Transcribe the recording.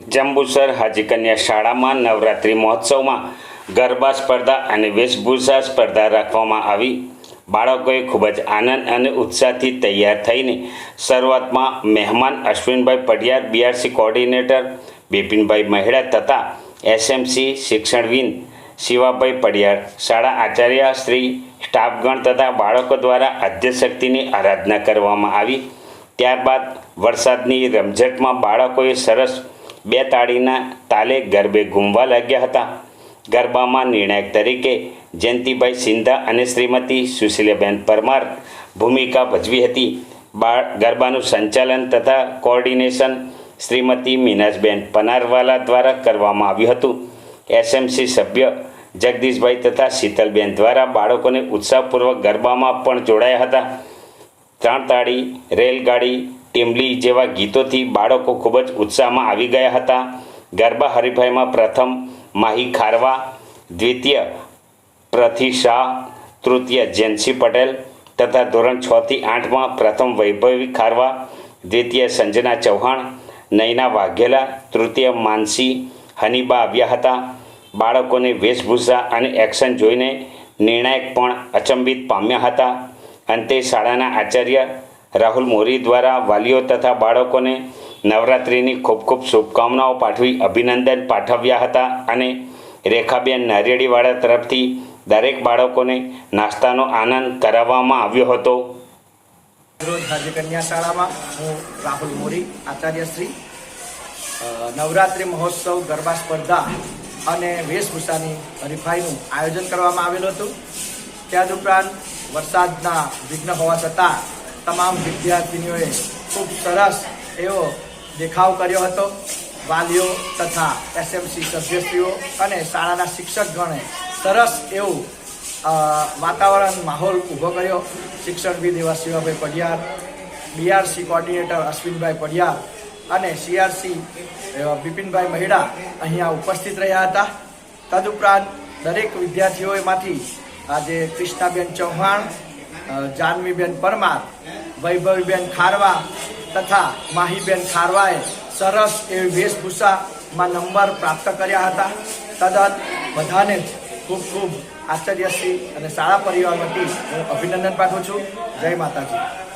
જંબુસર હાજી કન્યા શાળામાં નવરાત્રિ મહોત્સવમાં ગરબા સ્પર્ધા અને વેશભૂષા સ્પર્ધા રાખવામાં આવી. બાળકોએ ખૂબ જ આનંદ અને ઉત્સાહથી તૈયાર થઈને શરૂઆતમાં મહેમાન અશ્વિનભાઈ પડિયાર બીઆરસી કોઓર્ડિનેટર, બિપિનભાઈ મહેડા તથા એસએમસી શિક્ષણવિન શિવાભાઈ પડિયાર શાળા આચાર્ય શ્રી, સ્ટાફગણ તથા બાળકો દ્વારા આદ્યશક્તિની આરાધના કરવામાં આવી. ત્યારબાદ વરસાદની રમઝટમાં બાળકોએ સરસ બે તાળીના તાલે ગરબે ઘૂમવા લાગ્યા હતા. ગરબામાં નિર્ણાયક તરીકે જયંતિભાઈ સિંધા અને શ્રીમતી સુશીલાબેન પરમાર ભૂમિકા ભજવી હતી. બાળ ગરબાનું સંચાલન તથા કોઓર્ડિનેશન શ્રીમતી મીનાજબેન પનારવાલા દ્વારા કરવામાં આવ્યું હતું. એસએમસી સભ્ય જગદીશભાઈ તથા શીતલબેન દ્વારા બાળકોને ઉત્સાહપૂર્વક ગરબામાં પણ જોડાયા હતા. ત્રણ તાળી, રેલગાડી ટીમલી જેવા ગીતોથી બાળકો ખૂબ જ ઉત્સાહમાં આવી ગયા હતા. ગરબા હરીફાઈમાં પ્રથમ માહી ખારવા, દ્વિતીય પ્રથી શાહ, તૃતીય જેન્સી પટેલ તથા ધોરણ છથી આઠમાં પ્રથમ વૈભવી ખારવા, દ્વિતીય સંજના ચૌહાણ, નયના વાઘેલા, તૃતીય માનસી, હનીબા આવ્યા હતા. બાળકોને વેશભૂષા અને એક્શન જોઈને નિર્ણાયક પણ અચંબિત પામ્યા હતા. અંતે શાળાના આચાર્ય રાહુલ મોરી દ્વારા વાલીઓ તથા બાળકોને નવરાત્રિની ખૂબ ખૂબ શુભકામનાઓ પાઠવી અભિનંદન પાઠવ્યા હતા અને રેખાબેન નારિયેળીવાળા તરફથી દરેક બાળકોને નાસ્તાનો આનંદ કરાવવામાં આવ્યો હતો. રોજ હાજી કન્યા શાળામાં હું રાહુલ મોરી, આચાર્યશ્રી નવરાત્રિ મહોત્સવ ગરબા સ્પર્ધા અને વેશભૂષાની હરીફાઈનું આયોજન કરવામાં આવેલું હતું. ત્યાદ ઉપરાંત વરસાદના વિઘ્ન હોવા છતાં તમામ વિદ્યાર્થીનીઓએ ખૂબ સરસ એવો દેખાવ કર્યો હતો. વાલીઓ તથા એસએમસી સભ્યશ્રીઓ અને શાળાના શિક્ષકગણે સરસ એવું વાતાવરણ માહોલ ઊભો કર્યો. શિક્ષણવિદ એવા શિવાભાઈ પડિયાર બીઆરસી કોર્ડિનેટર અશ્વિનભાઈ પડિયાર અને સીઆરસી બિપિનભાઈ મહિડા અહીંયા ઉપસ્થિત રહ્યા હતા. તદુપરાંત દરેક વિદ્યાર્થીઓમાંથી આજે કૃષ્ણાબેન ચૌહાણ જાનવીબેન પરમાર, વૈભવીબેન ખારવા તથા માહીબેન ખારવાએ સરસ એવી વેશભૂષામાં નંબર પ્રાપ્ત કર્યા હતા. તદત બધાને જ ખૂબ ખૂબ આશ્ચર્યશ્રી અને શાળા પરિવાર વતી હું અભિનંદન પાઠવું છું. જય માતાજી.